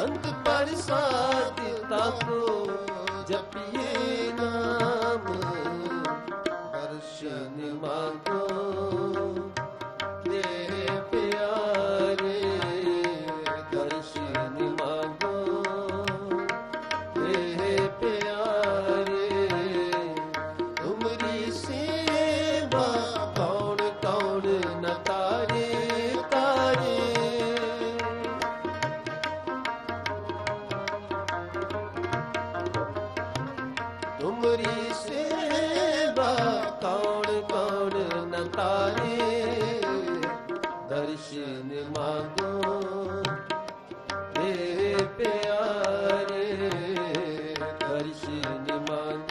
ਅੰਤ ਪਰਸਾਦ ਤਾਕੋ ਜਪੀਏ ਨਾਮ। ਦਰਸ਼ਨ ਮਾਗੋ ਦੇ ਪਿਆਰੇ। ਦਰਸ਼ਨ ਮਾਗੋ ਦੇ ਪਿਆਰੇ। ਸੇਵਾ ਕੌਣ ਕੌਣ ਨਤਾਰੇ। ਤੁਮਰੀ ਸੇਵਾ ਕੌਣ ਕੌਣ ਨ ਤਾਰੇ? ਦਰਸ਼ਨ ਮਾਗੋ ਹੇ ਪਿਆਰੇ ਦਰਸ਼ਨ ਮਾਗੋ।